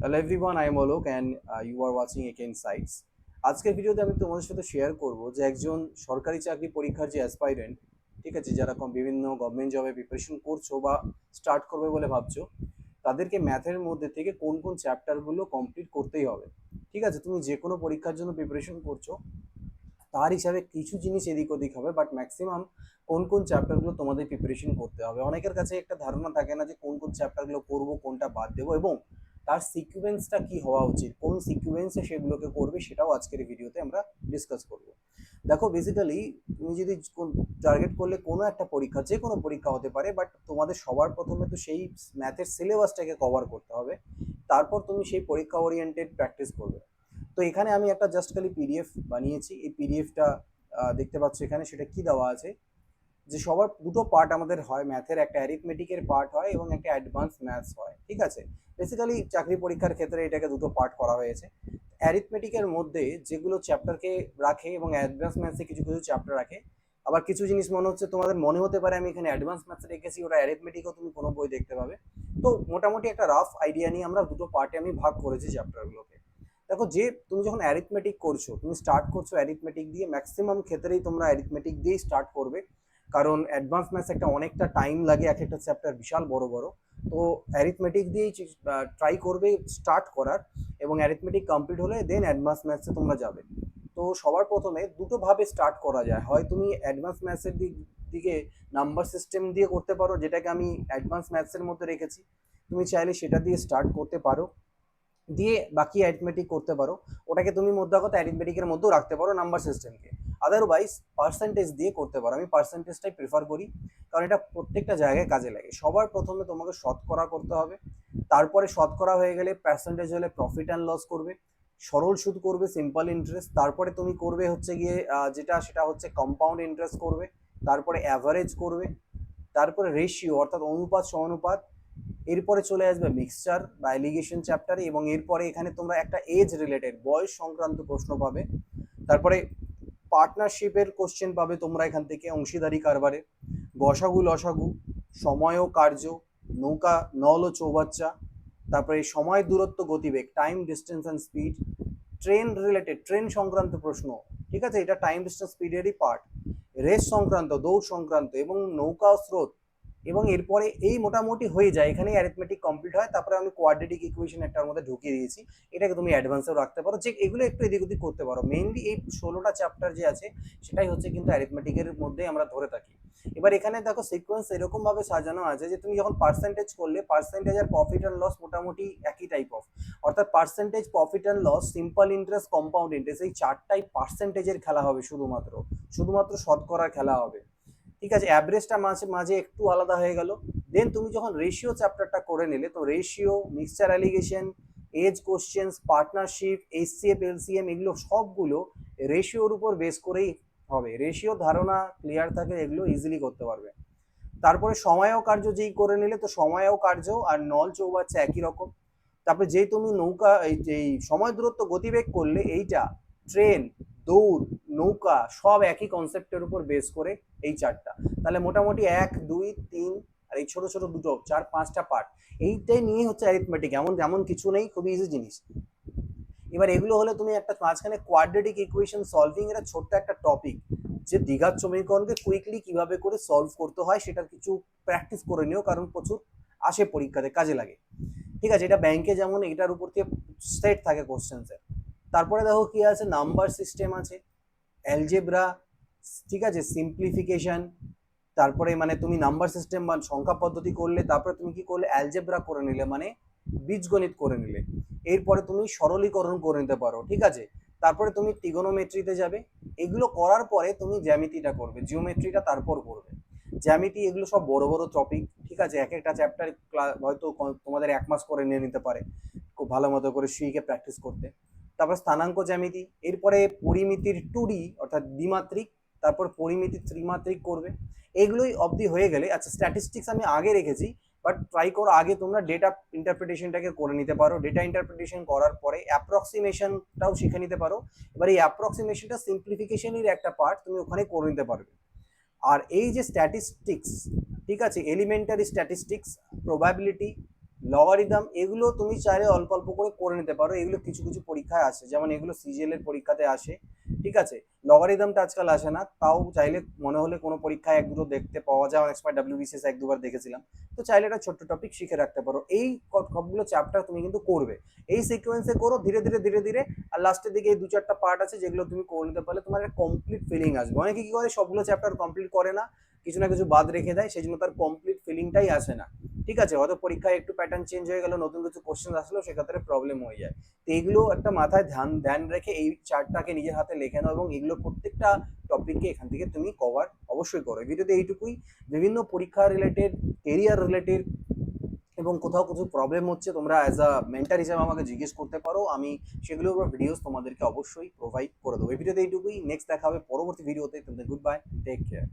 Hello everyone, I am Alok and uh, you are watching AK Insights. আজকের ভিডিওতে আমি তোমাদের সাথে শেয়ার করব যে একজন সরকারি চাকরি পরীক্ষার যে অ্যাসপাইরেন্ট ঠিক আছে যারা বিভিন্ন গভর্নমেন্ট জবে প্রিপারেশন করছ বা স্টার্ট করবে বলে ভাবছ তাদেরকে ম্যাথের মধ্যে থেকে কোন কোন চ্যাপ্টারগুলো কমপ্লিট করতেই হবে ঠিক আছে তুমি যে কোনো পরীক্ষার জন্য প্রিপারেশন করছ তার হিসাবে কিছু জিনিস এদিক ওদিক হবে বাট ম্যাক্সিমাম কোন কোন চ্যাপ্টারগুলো তোমাদের প্রিপারেশন করতে হবে অনেকের কাছে একটা ধারণা থাকে না যে কোন কোন চ্যাপ্টারগুলো করব কোনটা বাদ দেবো এবং তার সিকুয়েন্সটা কি হওয়া উচিত? কোন সিকুয়েন্সে সেগুলোকে করবে সেটাও আজকের ভিডিওতে আমরা ডিসকাস করব। দেখো বেসিক্যালি তুমি যদি টার্গেট করলে কোনো একটা পরীক্ষা, যে কোনো পরীক্ষা হতে পারে বাট তোমাদের সবার প্রথমে তো সেই ম্যাথের সিলেবাসটাকে কভার করতে হবে। তারপর তুমি সেই পরীক্ষা ওরিয়েন্টেড প্র্যাকটিস করবে। তো এখানে আমি একটা জাস্ট খালি পিডিএফ বানিয়েছি। এই পিডিএফটা দেখতে পাচ্ছ এখানে সেটা কি দেওয়া আছে? যে সবার দুটো পার্ট আমাদের হয় ম্যাথের একটা অ্যারিথমেটিকের পার্ট হয় এবং একটা অ্যাডভান্স ম্যাথস হয়, ঠিক আছে? বেসিক্যালি চাকরি পরীক্ষার ক্ষেত্রে এটাকে দুটো পার্ট করা হয়েছে। অ্যারিথমেটিকের মধ্যে যেগুলো চ্যাপ্টারকে রাখে এবং অ্যাডভান্স ম্যাথসে কিছু কিছু চ্যাপ্টার রাখে, আবার কিছু জিনিস মনে হচ্ছে তোমাদের মনে হতে পারে আমি এখানে অ্যাডভান্স ম্যাথস রেখেছি, ওটা অ্যারিথমেটিকও তুমি কোনো বই দেখতে পাবে। তো মোটামুটি একটা রাফ আইডিয়া নিয়ে আমরা দুটো পার্টে আমি ভাগ করেছি চ্যাপ্টারগুলোকে দেখো যে তুমি যখন অ্যারিথমেটিক করছ, তুমি স্টার্ট করছ অ্যারিথমেটিক দিয়ে ম্যাক্সিমাম ক্ষেত্রেই তোমরা অ্যারিথমেটিক দিয়েই স্টার্ট করবে। কারণ অ্যাডভান্স ম্যাথস একটা অনেকটা টাইম লাগে, এক একটা চ্যাপ্টার বিশাল বড় বড়। তো অ্যারিথমেটিক দিয়েই ট্রাই করবে স্টার্ট করার এবং অ্যারিথমেটিক কমপ্লিট হলে দেন অ্যাডভান্স ম্যাথসে তোমরা যাবে। তো সবার প্রথমে দুটোভাবে স্টার্ট করা যায়। হয় তুমি অ্যাডভান্স ম্যাথসের দিক, দিকে নাম্বার সিস্টেম দিয়ে করতে পারো, যেটাকে আমি অ্যাডভান্স ম্যাথসের মধ্যে রেখেছি। তুমি চাইলে সেটা দিয়ে স্টার্ট করতে পারো। দিয়ে বাকি অ্যারিথমেটিক করতে পারো। ওটাকে তুমি মধ্যে কথা অ্যারিথমেটিকের মধ্যেও রাখতে পারো নাম্বার সিস্টেমকে আদারওয়াইজ পার্সেন্টেজ দিয়ে করতে পারো। আমি পার্সেন্টেজটাই প্রেফার করি, কারণ এটা প্রত্যেকটা জায়গায় কাজে লাগে। সবার প্রথমে তোমাকে শতকরা করতে হবে। তারপরে শতকরা হয়ে গেলে পার্সেন্টেজ হলে প্রফিট অ্যান্ড লস করবে। সরল সুদ করবে সিম্পল ইন্টারেস্ট তারপরে তুমি করবে হচ্ছে গিয়ে যেটা, সেটা হচ্ছে কম্পাউন্ড ইন্টারেস্ট করবে। তারপরে অ্যাভারেজ করবে। তারপরে রেশিও অর্থাৎ অনুপাত সমানুপাত। এরপরে চলে আসবে মিক্সচার বা এলিগেশন চ্যাপ্টারে এবং এরপরে এখানে তোমরা একটা এজ রিলেটেড বয়স সংক্রান্ত প্রশ্ন পাবে। তারপরে পার্টনারশিপের কোশ্চেন পাবে তোমরা এখান থেকে অংশীদারি কারবারে। গসাগু লসাগু, সময় ও কার্য, নৌকা, নল ও চৌবাচ্চা, তারপরে সময় দূরত্ব, গতিবেগ time distance and speed train related train সংক্রান্ত প্রশ্ন, ঠিক আছে? এটা টাইম ডিস্টেন্স স্পিডেরই পার্ট রেস সংক্রান্ত, দৌড় সংক্রান্ত এবং নৌকা স্রোত এবং এরপরে এই মোটামুটি হয়ে যায়। এখানেই অ্যারিথমেটিক কমপ্লিট হয়, তারপরে আমি কোয়াড্রেটিক ইকুয়েশন একটার মধ্যে ঢুকিয়ে দিয়েছি। এটাকে তুমি অ্যাডভান্সেও রাখতে পারো। যে এগুলো একটু এদিক ওদিক করতে পারো। মেইনলি এই ষোলোটা চ্যাপ্টার যে আছে, সেটাই হচ্ছে কিন্তু অ্যারিথমেটিকের মধ্যেই আমরা ধরে থাকি। এবার এখানে দেখো সিকোয়েন্স এরকম ভাবে সাজানো আছে যে তুমি যখন পার্সেন্টেজ করলে পার্সেন্টেজ আর প্রফিট অ্যান্ড লস মোটামুটি একই টাইপ অফ অর্থাৎ percentage profit and loss simple interest compound interest এই চারটাই পার্সেন্টেজের খেলা হবে শুধুমাত্র। শুধুমাত্র শতকরার খেলা হবে। ঠিক আছে অ্যাভারেজটা মাঝে মাঝে একটু আলাদা হয়ে গেল। দেন তুমি যখন রেশিও চ্যাপ্টারটা করে নিলে, তো ratio mixture alligation age questions partnership HCF LCM এগুলো সবগুলো রেশিওর উপর বেস করেই হবে। রেশিও ধারণা ক্লিয়ার থাকে, এগুলো ইজিলি করতে পারবে। তারপরে সময়ও কার্য যেই করে নিলে, তো সময়ও কার্য আর নল চৌবাচ্চা একই রকম। তারপরে যেই তুমি নৌকা, এই সময় দূরত্ব গতিবেগ করলে, এইটা ট্রেন দৌড় নৌকা সব একই কনসেপ্টের উপর বেস করে এই চারটা। তাহলে মোটামুটি এক, দুই, তিন আর এই ছোট ছোট দুটো, চার, পাঁচটা পার্ট এইটাই নিয়ে হচ্ছে অ্যারিথমেটিক এমন যেমন কিছু নেই খুবই ইজি জিনিস। এবার এগুলো হলে তুমি একটা মাঝখানে কোয়াড্রেটিক ইকুয়েশন সলভিং এর ছোট্ট একটা টপিক যে দ্বিঘাত সমীকরণকে কুইকলি কীভাবে করে সলভ করতে হয় সেটার কিছু প্র্যাকটিস করে নিও, কারণ প্রচুর আসে পরীক্ষাতে, কাজে লাগে। ঠিক আছে, এটা ব্যাংকে যেমন এটার উপর দিয়ে সেট থাকে কোশ্চেন্সের তারপরে দেখো কি আছে নাম্বার সিস্টেম আছে। অ্যালজেব্রা ঠিক আছে সিম্পলিফিকেশন তারপরে মানে তুমি নাম্বার সিস্টেম বা সংখ্যা পদ্ধতি করলে, তারপরে তুমি কি করলে? অ্যালজেব্রা করে নিলে মানে বীজগণিত করে নিলে। এরপরে তুমি সরলীকরণ করে নিতে পারো, ঠিক আছে? তারপরে তুমি টিগোনোমেট্রিতে যাবে। এগুলো করার পরে তুমি জ্যামিতিটা করবে জিওমেট্রিটা তারপর করবে। জ্যামিতি এগুলো সব বড় বড় টপিক ঠিক আছে? এক একটা চ্যাপ্টার হয়তো তোমাদের এক মাস করে নিয়ে নিতে পারে, খুব ভালো মতো করে শুইকে প্র্যাকটিস করতে। তারপর স্থানাঙ্ক জ্যামিতি, এরপরে পরিমিতির টু ডি অর্থাৎ দ্বিমাত্রিক, তারপর পরিমিতি ত্রিমাত্রিক করবে। এগুলোই অবধি হয়ে গেলে আচ্ছা স্ট্যাটিস্টিক্স আমি আগে রেখেছি বাট ট্রাই করো আগে তোমরা ডেটা ইন্টারপ্রিটেশনটাকে করে নিতে পারো। ডেটা ইন্টারপ্রিটেশন করার পরে অ্যাপ্রক্সিমেশনটাও শিখে নিতে পারো। এবার এই অ্যাপ্রক্সিমেশনটা সিম্পলিফিকেশনের একটা পার্ট তুমি ওখানে করে নিতে পারবে। আর এই যে স্ট্যাটিস্টিক্স ঠিক আছে এলিমেন্টারি স্ট্যাটিস্টিক্স প্রবাবিলিটি লগারিদম এগুলো তুমি চাইলে অল্প অল্প করে করে নিতে পারো। এগুলো কিছু কিছু পরীক্ষায় আসে, যেমন এগুলো সিজিএল এর পরীক্ষাতে আসে, ঠিক আছে? লগারিদমটা আজকাল আসে না, তাও চাইলে মনে হলে কোনো পরীক্ষায় এক দুটো দেখতে পাওয়া যায়। অনেক সময় ডাব্লিউবিসিএস এক দুবার দেখেছিলাম। তো চাইলে একটা ছোট্ট টপিক শিখে রাখতে পারো। এই সবগুলো চ্যাপ্টার তুমি কিন্তু করবে। এই সিকোয়েন্সে করো, ধীরে ধীরে ধীরে ধীরে, আর লাস্টের দিকে এই দু চারটা পার্ট আছে যেগুলো তুমি করে নিতে পারলে তোমার একটা কমপ্লিট ফিলিং আসবে। অনেকে কি করে, সবগুলো চ্যাপ্টার কমপ্লিট করে না, কিছু না কিছু বাদ রেখে দেয়, সেই জন্য তার কমপ্লিট ফিলিংটাই আসে না। ঠিক আছে? হয়তো পরীক্ষায় একটু প্যাটার্ন চেঞ্জ হয়ে গেল, নতুন কিছু কোশ্চেন আসলো, সেক্ষেত্রে প্রবলেম হয়ে যায়। তো এগুলো একটা মাথায় ধ্যান ধ্যান রেখে এই চার্টটাকে নিজের হাতে লেখে নাও এবং এগুলো প্রত্যেকটা টপিককে এখান থেকে তুমি কভার অবশ্যই করো। ভিডিওতে এইটুকুই। বিভিন্ন পরীক্ষা রিলেটেড কেরিয়ার রিলেটেড এবং কোথাও কিছু প্রবলেম হচ্ছে, তোমরা অ্যাজ আ মেন্টার হিসেবে আমাকে জিজ্ঞেস করতে পারো। আমি সেগুলোর উপর ভিডিওস তোমাদেরকে অবশ্যই প্রোভাইড করে দেবো। এই ভিডিওতে এইটুকুই। নেক্সট দেখা হবে পরবর্তী ভিডিওতে তোমাদের গুড বাই টেক কেয়ার